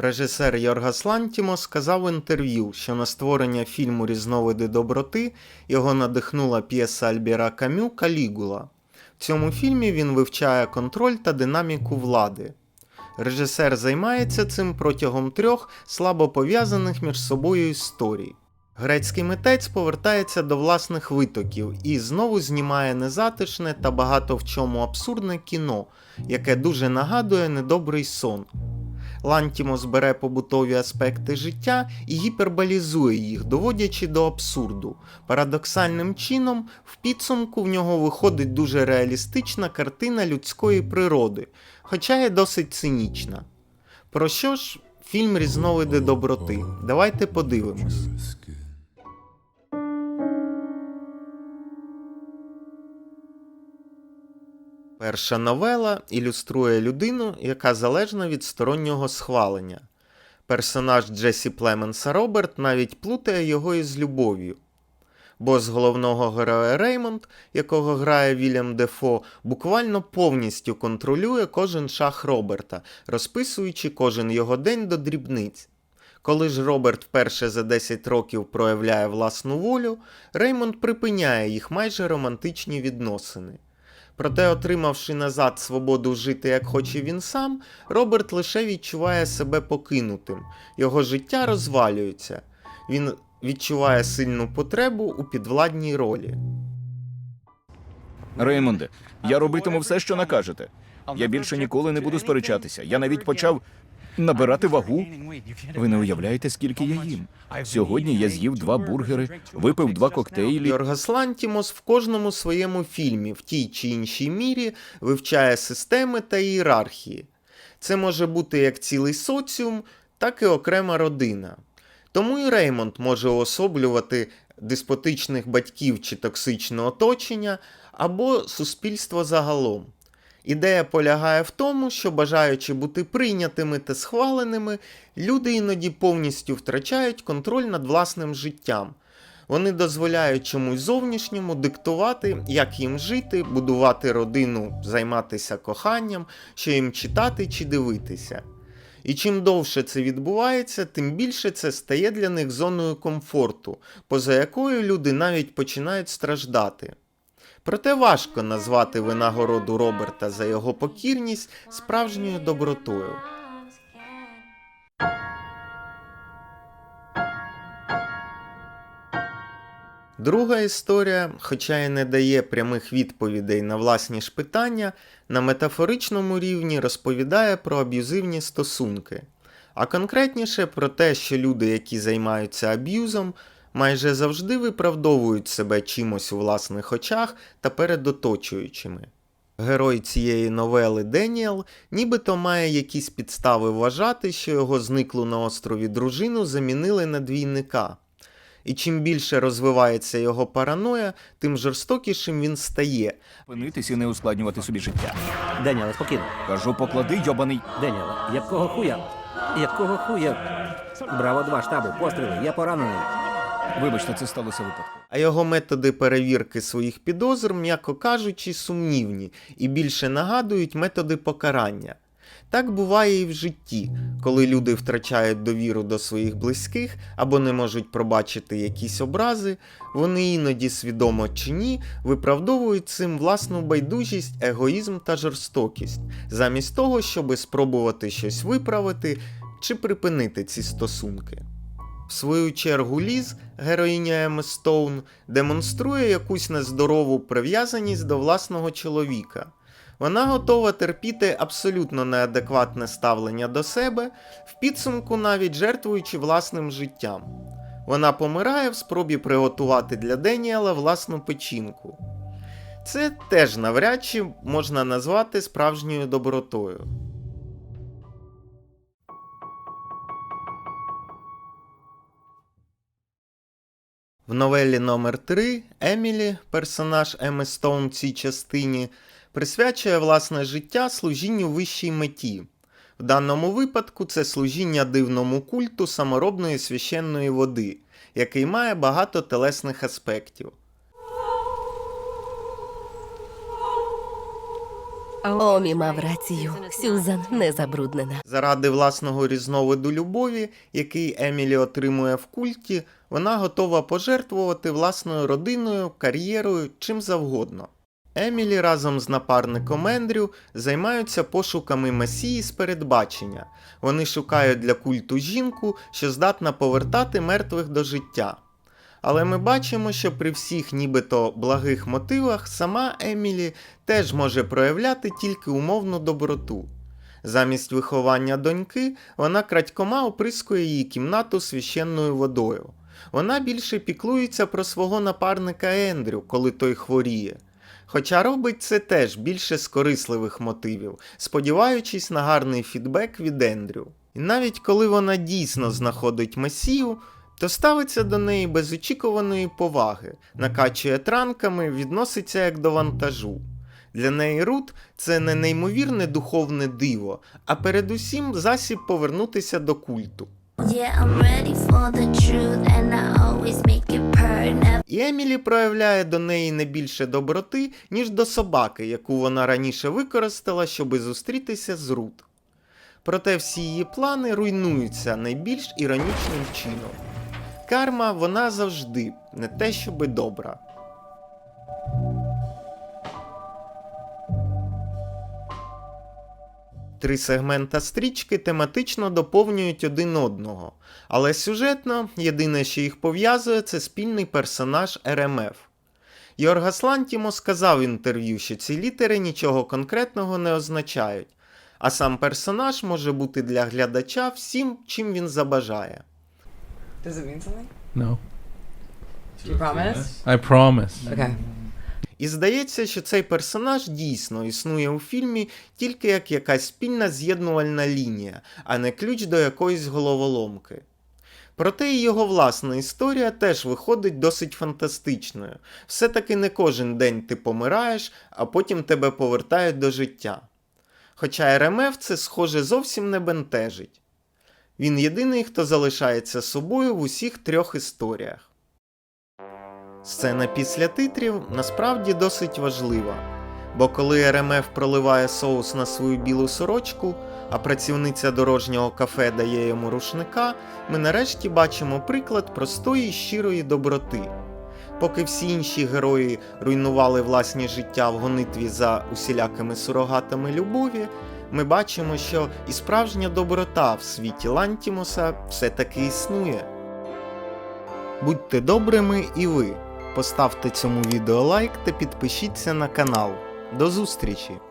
Режисер Йоргас Лантімос сказав в інтерв'ю, що на створення фільму Різновиди доброти його надихнула п'єса Альбіра Камю Калігула. В цьому фільмі він вивчає контроль та динаміку влади. Режисер займається цим протягом трьох слабо пов'язаних між собою історій. Грецький митець повертається до власних витоків і знову знімає незатишне та багато в чому абсурдне кіно, яке дуже нагадує недобрий сон. Лантімос бере побутові аспекти життя і гіперболізує їх, доводячи до абсурду. Парадоксальним чином, в підсумку в нього виходить дуже реалістична картина людської природи, хоча є досить цинічна. Про що ж фільм Різновиди доброти? Давайте подивимось. Перша новела ілюструє людину, яка залежна від стороннього схвалення. Персонаж Джесі Племенса Роберт навіть плутає його із любов'ю. Бос головного героя Реймонд, якого грає Вільям Дефо, буквально повністю контролює кожен шах Роберта, розписуючи кожен його день до дрібниць. Коли ж Роберт вперше за 10 років проявляє власну волю, Реймонд припиняє їх майже романтичні відносини. Проте, отримавши назад свободу жити як хоче він сам, Роберт лише відчуває себе покинутим. Його життя розвалюється. Він відчуває сильну потребу у підвладній ролі. Реймонде, я робитиму все, що накажете. Я більше ніколи не буду сперечатися. Я навіть почав набирати вагу. Ви не уявляєте, скільки я їм. Сьогодні я з'їв два бургери, випив два коктейлі. Йоргас Лантімос в кожному своєму фільмі в тій чи іншій мірі вивчає системи та ієрархії. Це може бути як цілий соціум, так і окрема родина. Тому і Реймонд може уособлювати деспотичних батьків чи токсичне оточення або суспільство загалом. Ідея полягає в тому, що бажаючи бути прийнятими та схваленими, люди іноді повністю втрачають контроль над власним життям. Вони дозволяють чомусь зовнішньому диктувати, як їм жити, будувати родину, займатися коханням, що їм читати чи дивитися. І чим довше це відбувається, тим більше це стає для них зоною комфорту, поза якою люди навіть починають страждати. Проте важко назвати винагороду Роберта за його покірність справжньою добротою. Друга історія, хоча й не дає прямих відповідей на власні ж питання, на метафоричному рівні розповідає про аб'юзивні стосунки, а конкретніше про те, що люди, які займаються аб'юзом, майже завжди виправдовують себе чимось у власних очах та перед оточуючими. Герой цієї новели Деніел нібито має якісь підстави вважати, що його зниклу на острові дружину замінили на двійника. І чим більше розвивається його параноя, тим жорстокішим він стає. Спинитись і не ускладнювати собі життя. Деніеле, спокійно. Кажу, поклади, йобаний. Деніеле, якого хуя? Якого хуя? Браво 2 штабу, постріли, я поранений. Вибачте, це сталося випадку. А його методи перевірки своїх підозр, м'яко кажучи, сумнівні і більше нагадують методи покарання. Так буває і в житті, коли люди втрачають довіру до своїх близьких або не можуть пробачити якісь образи, вони іноді, свідомо чи ні, виправдовують цим власну байдужість, егоїзм та жорстокість, замість того, щоби спробувати щось виправити чи припинити ці стосунки. В свою чергу Ліз, героїня Еми Стоун, демонструє якусь нездорову прив'язаність до власного чоловіка. Вона готова терпіти абсолютно неадекватне ставлення до себе, в підсумку навіть жертвуючи власним життям. Вона помирає в спробі приготувати для Деніела власну печінку. Це теж навряд чи можна назвати справжньою добротою. В новелі номер 3 Емілі, персонаж Еми Стоун в цій частині, присвячує власне життя служінню вищій меті. В даному випадку це служіння дивному культу саморобної священної води, який має багато телесних аспектів. Омі мав рацію. Сюзан не забруднена. Заради власного різновиду любові, який Емілі отримує в культі, вона готова пожертвувати власною родиною, кар'єрою, чим завгодно. Емілі разом з напарником Ендрю займаються пошуками месії з передбачення. Вони шукають для культу жінку, що здатна повертати мертвих до життя. Але ми бачимо, що при всіх нібито благих мотивах сама Емілі теж може проявляти тільки умовну доброту. Замість виховання доньки вона крадькома оприскує її кімнату священною водою. Вона більше піклується про свого напарника Ендрю, коли той хворіє. Хоча робить це теж більше з корисливих мотивів, сподіваючись на гарний фідбек від Ендрю. І навіть коли вона дійсно знаходить месію, то ставиться до неї без очікуваної поваги, накачує транками, відноситься як до вантажу. Для неї Рут це не неймовірне духовне диво, а передусім засіб повернутися до культу. Yeah, І Емілі проявляє до неї не більше доброти, ніж до собаки, яку вона раніше використала, щоби зустрітися з Рут. Проте всі її плани руйнуються найбільш іронічним чином. Карма вона завжди не те, щоби добра. Три сегмента стрічки тематично доповнюють один одного, але сюжетно єдине, що їх пов'язує, це спільний персонаж РМФ. Йоргас Лантімо сказав в інтерв'ю, що ці літери нічого конкретного не означають, а сам персонаж може бути для глядача всім, чим він забажає. Does it mean something? No. Do you promise? I promise. Okay. І здається, що цей персонаж дійсно існує у фільмі тільки як якась спільна з'єднувальна лінія, а не ключ до якоїсь головоломки. Проте і його власна історія теж виходить досить фантастичною. Все-таки не кожен день ти помираєш, а потім тебе повертають до життя. Хоча РМФ це, схоже, зовсім не бентежить. Він єдиний, хто залишається собою в усіх трьох історіях. Сцена після титрів насправді досить важлива, бо коли РМФ проливає соус на свою білу сорочку, а працівниця дорожнього кафе дає йому рушника, ми нарешті бачимо приклад простої і щирої доброти. Поки всі інші герої руйнували власні життя в гонитві за усілякими сурогатами любові, ми бачимо, що і справжня доброта в світі Лантімуса все-таки існує. Будьте добрими і ви. Поставте цьому відео лайк та підпишіться на канал. До зустрічі!